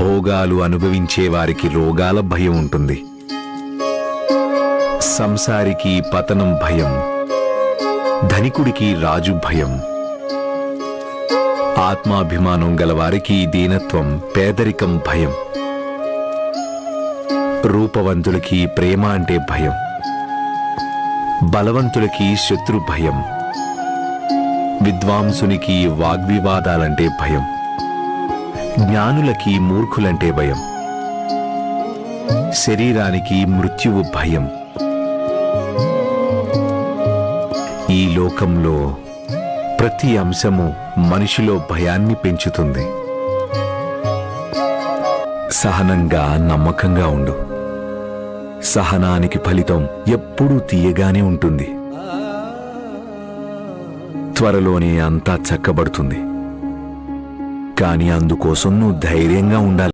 భోగాలు అనుభవించే వారికి రోగాల భయం ఉంటుంది. సంసారికి పతనం భయం. ధనికుడికి రాజు భయం. ఆత్మాభిమానం గలవారికి దీనత్వం పేదరికం భయం. రూపవంతులకి ప్రేమ అంటే భయం. బలవంతులకి శత్రు భయం. విద్వాంసునికి వాగ్వివాదాలంటే భయం. జ్ఞానులకి మూర్ఖులంటే భయం. శరీరానికి మృత్యువు భయం. ఈ లోకంలో ప్రతి అంశము మనిషిలో భయాన్ని పెంచుతుంది. సహనంగా నమ్మకంగా ఉండు. సహనానికి ఫలితం ఎప్పుడూ తీయగానే ఉంటుంది. త్వరలోనే అంతా చక్కబడుతుంది. కానీ అందుకోసం నువ్వు ధైర్యంగా ఉండాలి.